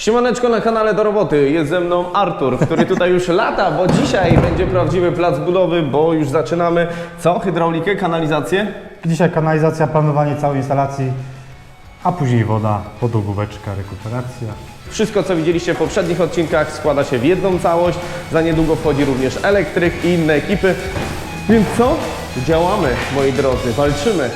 Siemaneczko na kanale do roboty. Jest ze mną Artur, który tutaj już lata, bo dzisiaj będzie prawdziwy plac budowy, bo już zaczynamy co? Hydraulikę, kanalizację? Dzisiaj kanalizacja, planowanie całej instalacji, a później woda, podłogóweczka, rekuperacja. Wszystko, co widzieliście w poprzednich odcinkach, składa się w jedną całość. Za niedługo wchodzi również elektryk i inne ekipy. Więc co? Działamy, moi drodzy, walczymy.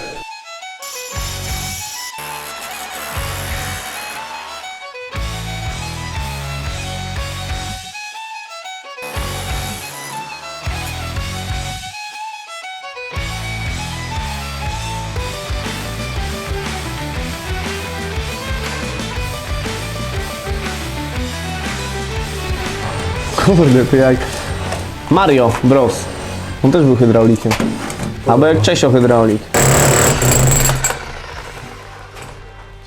Kurde, to jak Mario Bros. On też był hydraulikiem. Albo jak Czesio hydraulik.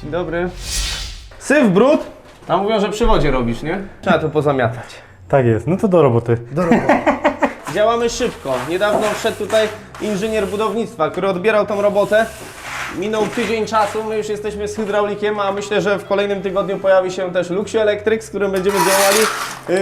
Dzień dobry. Syf, brud? Tam mówią, że przy wodzie robisz, nie? Trzeba to pozamiatać. Tak jest, no to do roboty. Działamy szybko. Niedawno wszedł tutaj inżynier budownictwa, który odbierał tą robotę. Minął tydzień czasu, my już jesteśmy z hydraulikiem, a myślę, że w kolejnym tygodniu pojawi się też Luxio Elektryk, z którym będziemy działali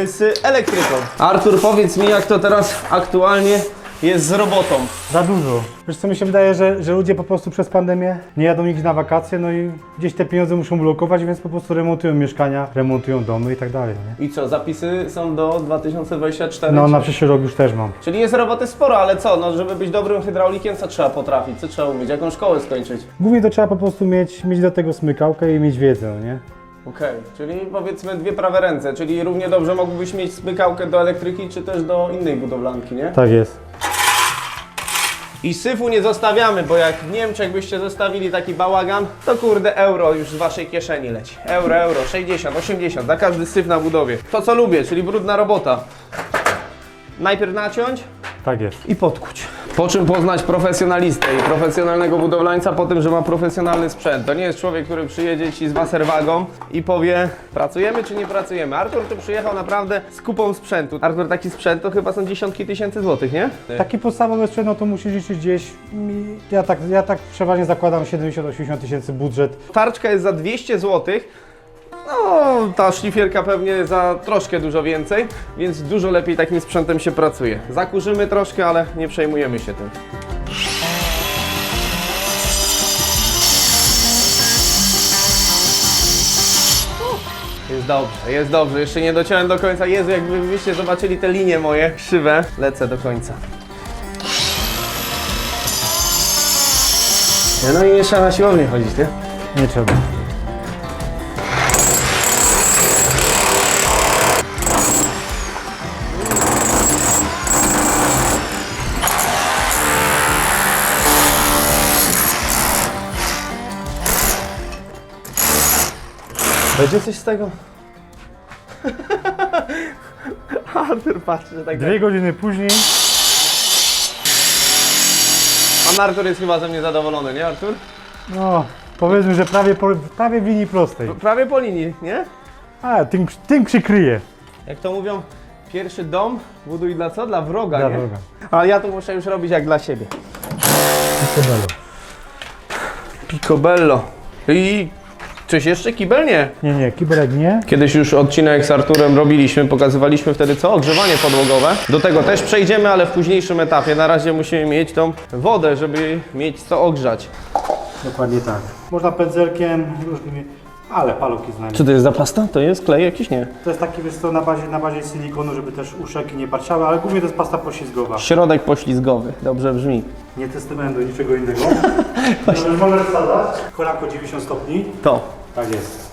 y, z elektryką. Artur, powiedz mi, jak to teraz aktualnie jest z robotą. Za dużo. Wiesz co, mi się wydaje, że, że ludzie po prostu przez pandemię nie jadą nigdzie na wakacje, no i gdzieś te pieniądze muszą blokować, więc po prostu remontują mieszkania, remontują domy i tak dalej, nie? I co, zapisy są do 2024? No czy- na przyszły rok już też mam. Czyli jest roboty sporo, ale co, no żeby być dobrym hydraulikiem, co trzeba potrafić, co trzeba umieć, jaką szkołę skończyć? Głównie to trzeba po prostu mieć, mieć do tego smykałkę i mieć wiedzę, nie? Okej, czyli powiedzmy dwie prawe ręce, czyli równie dobrze mógłbyś mieć smykałkę do elektryki, czy też do innej budowlanki, nie? Tak jest. I syfu nie zostawiamy, bo jak w Niemczech byście zostawili taki bałagan, to kurde euro już z waszej kieszeni leci. Euro, euro, 60, 80, za każdy syf na budowie. To co lubię, czyli brudna robota. Najpierw naciąć, Tak jest. i podkuć. Po czym poznać profesjonalistę i profesjonalnego budowlańca po tym, że ma profesjonalny sprzęt. To nie jest człowiek, który przyjedzie ci z waserwagą i powie pracujemy czy nie pracujemy. Artur tu przyjechał naprawdę z kupą sprzętu. Artur, taki sprzęt to chyba są dziesiątki tysięcy złotych, nie? Taki podstawowy sprzęt, no to musisz liczyć gdzieś, mi- ja tak, ja tak przeważnie zakładam 70-80 tysięcy budżet. Tarczka jest za 200 złotych. No, ta szlifierka pewnie za troszkę dużo więcej, więc dużo lepiej takim sprzętem się pracuje. Zakurzymy troszkę, ale nie przejmujemy się tym. Jest dobrze, jest dobrze. Jeszcze nie dociąłem do końca. Jezu, jakby byście zobaczyli te linie moje krzywe. Lecę do końca. No i trzeba na siłownię chodzić, nie? Nie trzeba. Będzie coś z tego? Artur patrzy, że tak Dwie godziny później Pan Artur jest chyba ze mnie zadowolony, nie Artur? No, powiedzmy, że prawie, po, prawie w linii prostej. Prawie po linii, nie? A, tym, tym przykryje. Jak to mówią, pierwszy dom buduj dla co? Dla wroga, Dla nie? wroga. Ale ja to muszę już robić jak dla siebie. Picobello. Picobello. I coś jeszcze? Kibel? Nie. Nie, nie, kibelek nie. Kiedyś już odcinek z Arturem robiliśmy, pokazywaliśmy wtedy co? Ogrzewanie podłogowe. Do tego też przejdziemy, ale w późniejszym etapie. Na razie musimy mieć tą wodę, żeby mieć co ogrzać. Dokładnie tak. Można pędzelkiem, różnymi, ale paluki znajdę. Co to jest za pasta? To jest klej jakiś? Nie. To jest taki, wiesz co, na bazie, na bazie silikonu, żeby też uszeki nie parciały, ale głównie to jest pasta poślizgowa. Środek poślizgowy. Dobrze brzmi. Nie testowałem do niczego innego. Możesz wsadzać. Kolanko 90 stopni. To. Tak jest.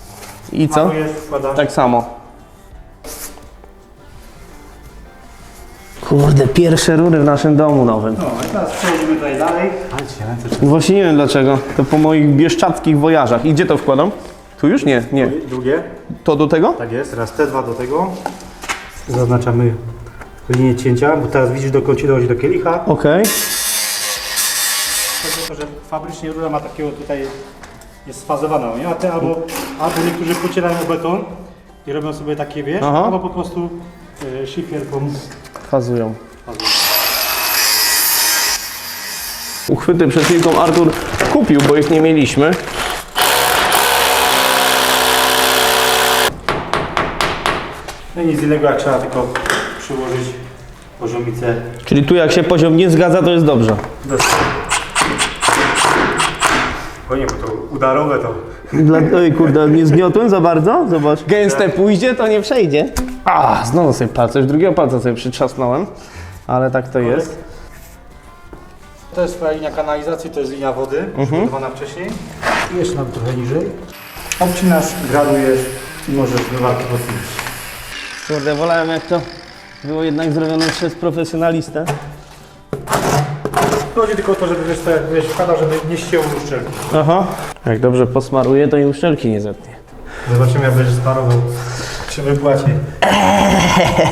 I co? Malujesz, wkładasz. Tak samo. Kurde, pierwsze rury w naszym domu nowym. No i teraz przechodzimy tutaj dalej. Ale ręce Właśnie nie wiem dlaczego. To po moich bieszczadzkich wojażach. I gdzie to wkładam? Tu już? Nie, nie. Drugie. To do tego? Tak jest, teraz te dwa do tego. Zaznaczamy linię cięcia, bo teraz widzisz dokąd ci dochodzi do kielicha. Okej. Chodzi o to, że fabrycznie rura ma takiego tutaj, jest sfazowana, nie? A te albo, albo niektórzy pocierają beton i robią sobie takie, wiesz, Aha. albo po prostu y, szlifierką Fazują. Uchwyty przed chwilką Artur kupił, bo ich nie mieliśmy. No i nic innego, jak trzeba tylko przyłożyć poziomicę Czyli tu jak się poziom nie zgadza, to jest dobrze. do O nie, bo to udarowe to... Dla... Oj kurde, nie zgniotłem za bardzo? Zobacz. Gęste pójdzie, to nie przejdzie. A, znowu sobie palce, już drugiego palca sobie przytrzasnąłem. Ale tak to jest. To jest twoja linia kanalizacji, to jest linia wody, przygotowana wcześniej. I jeszcze nawet trochę niżej. Obcinasz, gradujesz i możesz zmywarki podsunąć. Kurde, wolałem jak to było jednak zrobione przez profesjonalistę. Chodzi tylko o to, żeby wiesz, jak wiesz, wkładał, żeby nie ścięło uszczelki. Aha. Jak dobrze posmaruję, to i uszczelki nie zetnie. Zobaczymy, jak będziesz sparował, czy wypłaci.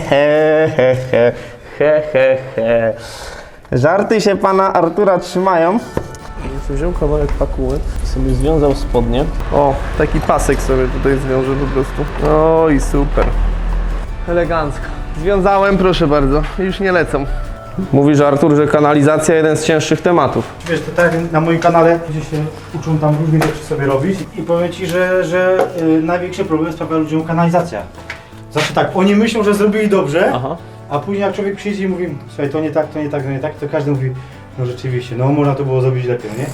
He, he, he, he, he, he. Żarty się pana Artura trzymają. Więc wziął kawałek pakuły i sobie związał spodnie. O, taki pasek sobie tutaj zwiążę po prostu. O i super. Elegancko. Związałem, proszę bardzo. Już nie lecą. Mówisz Artur, że kanalizacja jeden z cięższych tematów. Wiesz, to tak na moim kanale, gdzie się uczą tam różne rzeczy sobie robić i powiem Ci, że, że y, największy problem sprawia ludziom kanalizacja. Znaczy tak, oni myślą, że zrobili dobrze, Aha. a później jak człowiek przyjdzie i mówi, słuchaj, to nie tak, to nie tak, to nie tak, to każdy mówi, no rzeczywiście, no można to było zrobić lepiej, nie?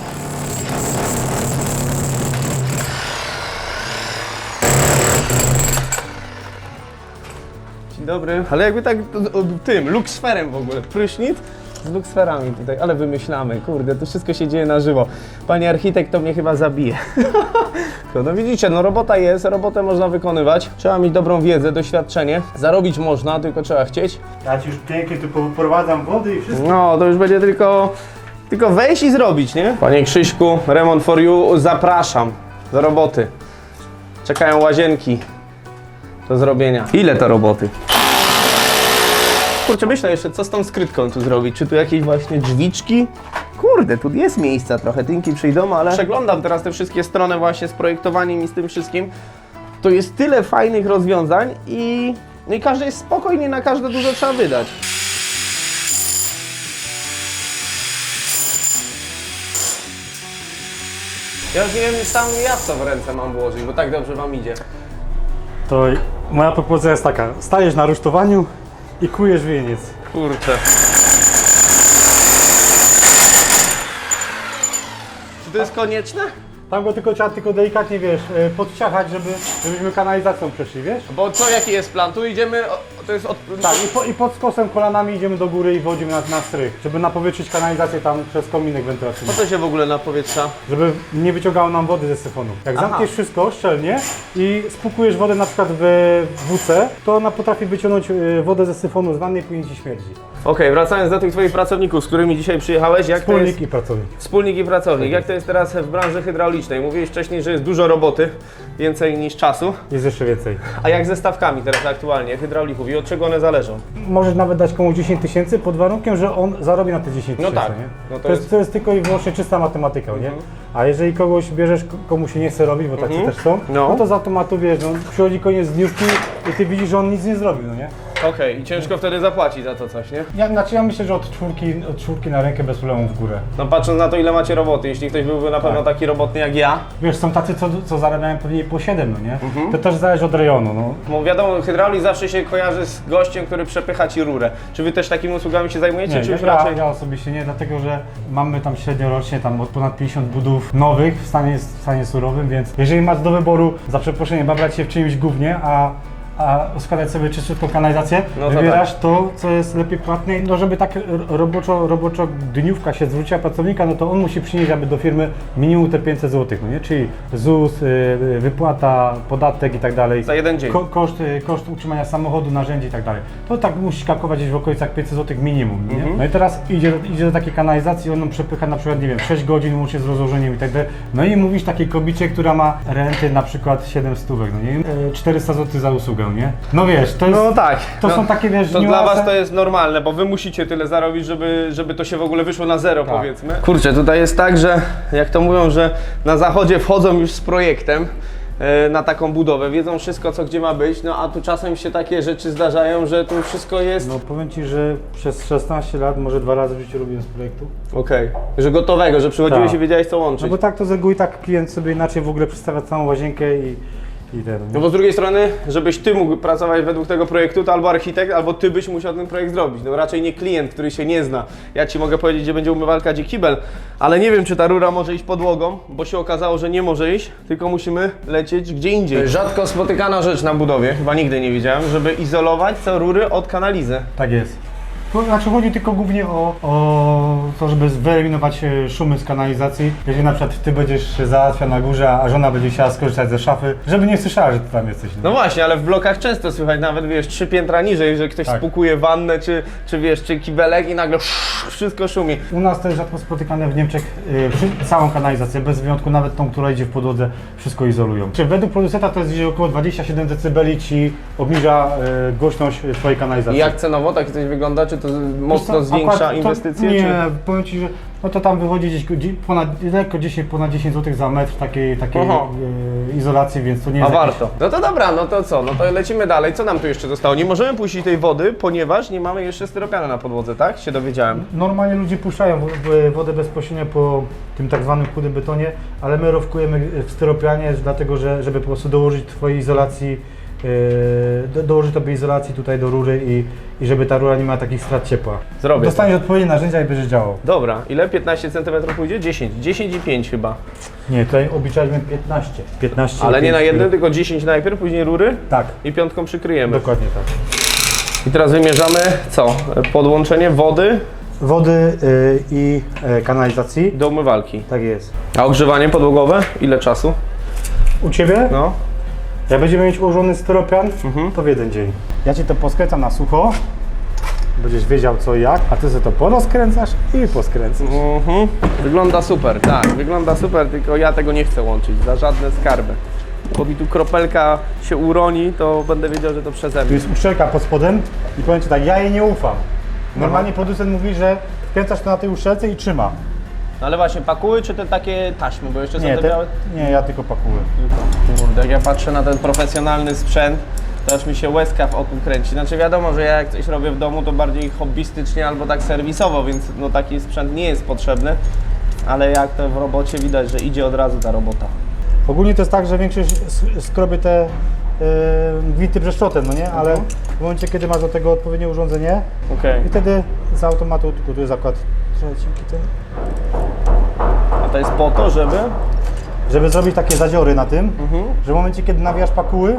Dzień dobry. Ale jakby tak o, o, tym, luksferem w ogóle, prysznic z luksferami tutaj, ale wymyślamy, kurde, to wszystko się dzieje na żywo. Panie architekt to mnie chyba zabije. no widzicie, no robota jest, robotę można wykonywać, trzeba mieć dobrą wiedzę, doświadczenie, zarobić można, tylko trzeba chcieć. Ja Ci już pięknie tu poprowadzam wody i wszystko. No, to już będzie tylko, tylko wejść i zrobić, nie? Panie Krzyśku, Remont for You, zapraszam do roboty. Czekają łazienki do zrobienia. Ile to roboty? Kurczę, myślę jeszcze, co z tą skrytką tu zrobić? Czy tu jakieś właśnie drzwiczki? Kurde, tu jest miejsca trochę, tynki przyjdą, ale... Przeglądam teraz te wszystkie strony właśnie z projektowaniem i z tym wszystkim. To jest tyle fajnych rozwiązań i... No i każde jest spokojnie, na każde dużo trzeba wydać. Ja już nie wiem, sam ja w co w ręce mam włożyć, bo tak dobrze wam idzie. To moja propozycja jest taka, stajesz na rusztowaniu i kujesz wieniec. Kurczę. Czy to jest konieczne? Tam go tylko trzeba tylko delikatnie, wiesz, e, podciachać, żeby, żebyśmy kanalizacją przeszli, wiesz? Bo co, jaki jest plan? Tu idziemy, o, to jest od... Tak, i, po, i pod skosem kolanami idziemy do góry i wchodzimy na, na strych, żeby napowietrzyć kanalizację tam przez kominek wentylacyjny. Po co się w ogóle napowietrza? Żeby nie wyciągało nam wody ze syfonu. Jak Aha. zamkniesz wszystko szczelnie i spukujesz wodę na przykład w WC, to ona potrafi wyciągnąć e, wodę ze syfonu z wanny i później ci śmierdzi. Okej, wracając do tych twoich pracowników, z którymi dzisiaj przyjechałeś, jak to Wspólnik jest... i pracownik. Wspólnik i pracownik. Jak to jest teraz w branży hydraulicznej? Mówiłeś wcześniej, że jest dużo roboty, więcej niż czasu. Jest jeszcze więcej. A jak ze stawkami teraz aktualnie hydraulików i od czego one zależą? Możesz nawet dać komuś 10 tysięcy pod warunkiem, że on zarobi na te 10 No tysięcy. tak. nie? No to to, jest, to jest tylko i wyłącznie czysta matematyka, nie? A jeżeli kogoś bierzesz, komu się nie chce robić, bo tacy Mhm. też są, No. no. to z automatu wiesz, no, przychodzi koniec dniówki i ty widzisz, że on nic nie zrobił, no nie? Okej, i ciężko wtedy zapłacić za to coś, nie? Ja, znaczy ja myślę, że od czwórki, od czwórki na rękę bez problemu w górę. No patrząc na to, ile macie roboty, jeśli ktoś byłby na pewno taki robotny jak ja, Wiesz, są tacy, co, co zarabiają pewnie po 7, no nie? Mhm. To też zależy od rejonu, no. bo wiadomo, hydraulik zawsze się kojarzy z gościem, który przepycha ci rurę. Czy wy też takimi usługami się zajmujecie, Nie, czy ja, już raczej... ja osobiście nie, dlatego że mamy tam średnio rocznie tam od ponad 50 budów nowych w stanie, w stanie surowym, więc jeżeli masz do wyboru, za przeproszeniem, babrać się w czymś głównie, a, a składać sobie czyściutką kanalizację, No to wybierasz to, co jest lepiej płatne, no żeby tak roboczo, roboczo dniówka się zwróciła pracownika, no to on musi przynieść aby do firmy minimum te 500 zł, no nie? Czyli ZUS, y, wypłata, podatek i tak dalej. Za jeden dzień. Ko- koszt, y, koszt utrzymania samochodu, narzędzi i tak dalej. To tak musisz kalkulować gdzieś w okolicach 500 zł minimum. Nie? Mhm. No i teraz idzie, idzie do takiej kanalizacji, on przepycha na przykład, nie wiem, 6 godzin łącznie z rozłożeniem i tak dalej. No i mówisz takiej kobicie, która ma renty na przykład 7 stówek, no nie? E, 400 zł za usługę, nie? No wiesz, to jest... No tak. To no, są takie, wiesz, To dla was to jest normalne, bo wy musicie tyle zarobić, żeby, żeby to się w ogóle wyszło na zero, Tak. powiedzmy. Kurczę, tutaj jest tak, że jak to mówią, że na zachodzie wchodzą już z projektem e, na taką budowę, wiedzą wszystko, co gdzie ma być, no a tu czasem się takie rzeczy zdarzają, że tu wszystko jest... No powiem Ci, że przez 16 lat, może dwa razy w życiu robiłem z projektu. Okej. Że gotowego, że przychodziłeś Tak. i wiedziałeś co łączyć. No bo tak to z reguły tak klient sobie inaczej w ogóle przedstawia całą łazienkę i i ten. No bo z drugiej strony, żebyś ty mógł pracować według tego projektu, to albo architekt, albo ty byś musiał ten projekt zrobić. No raczej nie klient, który się nie zna. Ja ci mogę powiedzieć, gdzie będzie umywalka, gdzie kibel, ale nie wiem, czy ta rura może iść podłogą, bo się okazało, że nie może iść, tylko musimy lecieć gdzie indziej. Rzadko spotykana rzecz na budowie, chyba nigdy nie widziałem, żeby izolować co rury od kanalizy. Tak jest. To znaczy chodzi tylko głównie o, o to, żeby wyeliminować e, szumy z kanalizacji. Jeżeli na przykład ty będziesz załatwiał na górze, a żona będzie chciała skorzystać ze szafy, żeby nie słyszała, że ty tam jesteś. No właśnie, ale w blokach często słychać nawet, wiesz, trzy piętra niżej, że ktoś Tak. spukuje wannę, czy, czy wiesz, czy kibelek i nagle wszystko szumi. U nas to jest rzadko spotykane w Niemczech y, przy, całą kanalizację, bez wyjątku nawet tą, która idzie w podłodze, wszystko izolują. Czy według producenta to jest gdzieś około 27 dB ci obniża y, głośność y, twojej I kanalizacji. jak cenowo takie coś wygląda? Czy to mocno Wiesz co, zwiększa akurat to- inwestycje? Nie, Czy... powiem Ci, że no to tam wychodzi gdzieś dzie- ponad, lekko 10, ponad 10 zł za metr takiej, takiej y, izolacji, więc to nie A jest warto. No to dobra, no to co? No to lecimy dalej. Co nam tu jeszcze zostało? Nie możemy puścić tej wody, ponieważ nie mamy jeszcze styropianu na podłodze, tak? Się dowiedziałem. Normalnie ludzie puszczają w- w- wodę bezpośrednio po tym tak zwanym chudym betonie, ale my rowkujemy w styropianie, dlatego że żeby po prostu dołożyć Twojej izolacji, yy, do, dołożyć Tobie izolacji tutaj do rury i, i żeby ta rura nie miała takich strat ciepła. Zrobię. Dostaniesz odpowiednie narzędzia i będziesz działał. Dobra, ile? 15 cm pójdzie? 10. 10 i 5 chyba. Nie, tutaj obliczaliśmy 15. 15 Ale nie na jednym, tylko 10 najpierw, później rury Tak, i piątką przykryjemy. dokładnie tak. I teraz wymierzamy co? Podłączenie wody Wody yy, i e, kanalizacji. do umywalki. Tak jest. A ogrzewanie podłogowe? Ile czasu? U Ciebie? No. Jak będziemy mieć ułożony styropian, Mhm. to w jeden dzień. Ja Ci to poskręcam na sucho, będziesz wiedział co i jak, a Ty sobie to porozkręcasz i poskręcasz. Mhm. Wygląda super, tak, wygląda super, tylko ja tego nie chcę łączyć za żadne skarby. Bo mi tu kropelka się uroni, to będę wiedział, że to przeze Tu mnie. jest uszczelka pod spodem i powiem Ci tak, ja jej nie ufam. Normalnie producent mówi, że wkręcasz to na tej uszczelce i trzyma. No ale właśnie, pakuły czy te takie taśmy, bo jeszcze są Nie, te białe? nie ja tylko pakuję. Kurde, jak ja patrzę na ten profesjonalny sprzęt, to aż mi się łezka w oku kręci. Znaczy wiadomo, że ja jak coś robię w domu, to bardziej hobbystycznie albo tak serwisowo, więc no taki sprzęt nie jest potrzebny. Ale jak to w robocie widać, że idzie od razu ta robota. Ogólnie to jest tak, że większość s- skrobie te gwinty brzeszczotem, no nie? Ale w momencie, kiedy masz do tego odpowiednie urządzenie Okej. i wtedy z automatu, tylko tu jest zakład trzeci, ten, to jest po to, żeby... żeby zrobić takie zadziory na tym, Mhm. że w momencie, kiedy nawijasz pakuły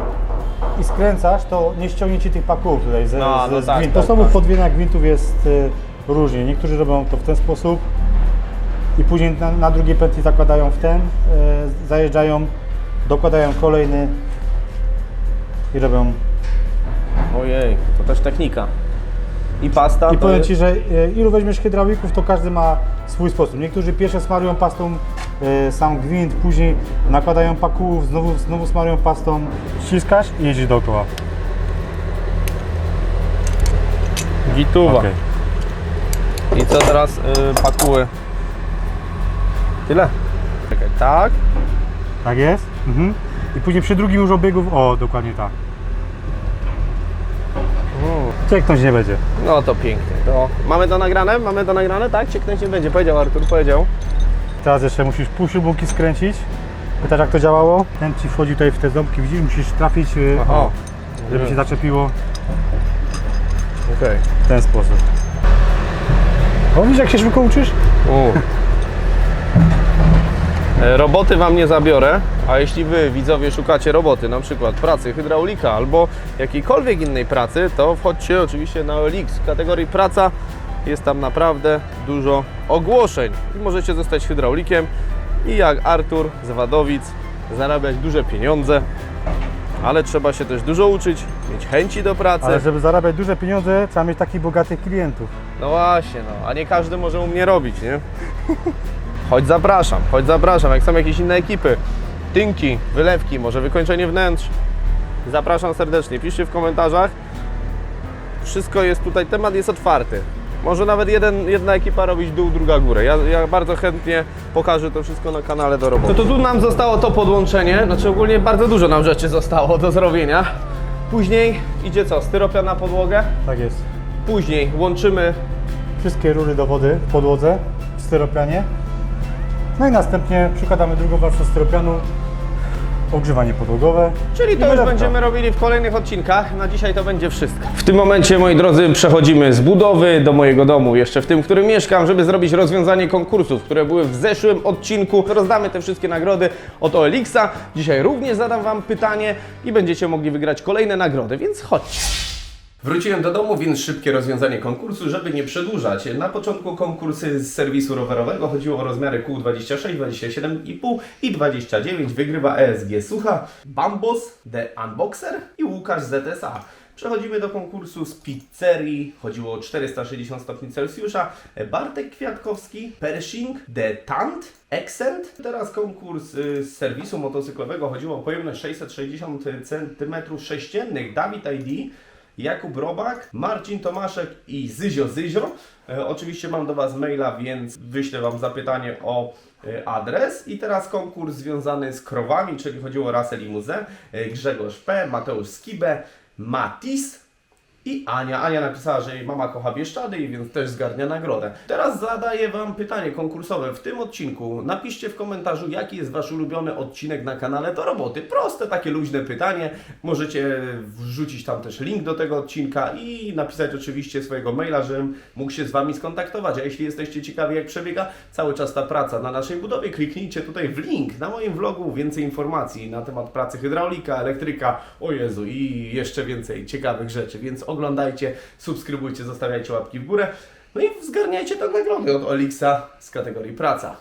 i skręcasz, to nie ściągnie Ci tych pakułów tutaj ze, No, ze no z tak, gwint. tak, Sposobów tak. podwiniania gwintów jest y, różnie. Niektórzy robią to w ten sposób i później na, na drugiej pętli zakładają w ten, y, zajeżdżają, dokładają kolejny i robią. Ojej, to też technika. I pasta I to powiem jest... Ci, że y, ilu weźmiesz hydraulików, to każdy ma swój sposób. Niektórzy pierwsze smarują pastą y, sam gwint, później nakładają pakułów, znowu, znowu smarują pastą, ściskasz i jedziesz dookoła. Gituwa. Okej. I co teraz y, pakuły? Tyle? Czekaj, tak? Tak jest? Mhm. I później przy drugim już obiegu, o dokładnie tak. Cieknąć nie będzie. No to pięknie. To mamy to nagrane? Mamy to nagrane? Tak? Cieknąć nie będzie. Powiedział Artur, powiedział. Teraz jeszcze musisz pół śrubunki skręcić. Pytasz jak to działało? Ten ci wchodzi tutaj w te ząbki, widzisz? Musisz trafić, y, Aha. żeby się zaczepiło Okej. w ten sposób. O, widzisz jak się szybko uczysz? U. E, Roboty Wam nie zabiorę, a jeśli Wy, widzowie, szukacie roboty, na przykład pracy hydraulika albo jakiejkolwiek innej pracy, to wchodźcie oczywiście na OLX. W kategorii praca jest tam naprawdę dużo ogłoszeń i możecie zostać hydraulikiem i jak Artur z Wadowic zarabiać duże pieniądze, ale trzeba się też dużo uczyć, mieć chęci do pracy. Ale żeby zarabiać duże pieniądze, trzeba mieć takich bogatych klientów. No właśnie, no, a nie każdy może u mnie robić, nie? Choć zapraszam, choć zapraszam, jak są jakieś inne ekipy, tynki, wylewki, może wykończenie wnętrz. Zapraszam serdecznie, piszcie w komentarzach. Wszystko jest tutaj, temat jest otwarty. Może nawet jeden, jedna ekipa robić dół, druga górę. Ja, ja bardzo chętnie pokażę to wszystko na kanale do roboty. To, to tu nam zostało to podłączenie, znaczy ogólnie bardzo dużo nam rzeczy zostało do zrobienia. Później idzie co? Styropian na podłogę. Tak jest. Później łączymy Wszystkie rury do wody w podłodze, w styropianie. No i następnie przykładamy drugą warstwę styropianu ogrzewanie podłogowe. Czyli to już będziemy robili w kolejnych odcinkach. Na dzisiaj to będzie wszystko. W tym momencie, moi drodzy, przechodzimy z budowy do mojego domu, jeszcze w tym, w którym mieszkam, żeby zrobić rozwiązanie konkursów, które były w zeszłym odcinku. Rozdamy te wszystkie nagrody od OLX-a. Dzisiaj również zadam Wam pytanie i będziecie mogli wygrać kolejne nagrody, więc chodźcie. Wróciłem do domu, więc szybkie rozwiązanie konkursu, żeby nie przedłużać. Na początku konkursy z serwisu rowerowego chodziło o rozmiary kół 26, 27,5 i 29. Wygrywa ESG Sucha, Bambos, The Unboxer i Łukasz ZSA. Przechodzimy do konkursu z pizzerii. Chodziło o 460 stopni Celsjusza. Bartek Kwiatkowski, Pershing, The Tant, Accent. Teraz konkurs y, z serwisu motocyklowego. Chodziło o pojemność 660 cm3. Dawid ID. Jakub Robak, Marcin Tomaszek i Zyzio Zyzio. E, oczywiście mam do Was maila, więc wyślę Wam zapytanie o e, adres. I teraz konkurs związany z krowami, czyli chodziło o rasę limuzę. E, Grzegorz P., Mateusz Skibę, Matis i Ania. Ania napisała, że jej mama kocha Bieszczady i więc też zgarnia nagrodę. Teraz zadaję Wam pytanie konkursowe w tym odcinku. Napiszcie w komentarzu, jaki jest Wasz ulubiony odcinek na kanale do roboty. Proste, takie luźne pytanie. Możecie wrzucić tam też link do tego odcinka i napisać oczywiście swojego maila, żebym mógł się z Wami skontaktować. A jeśli jesteście ciekawi, jak przebiega cały czas ta praca na naszej budowie, kliknijcie tutaj w link na moim vlogu. Więcej informacji na temat pracy hydraulika, elektryka, o Jezu i jeszcze więcej ciekawych rzeczy. Więc oglądajcie, subskrybujcie, zostawiajcie łapki w górę. No i zgarniajcie te nagrody od Olixa z kategorii praca.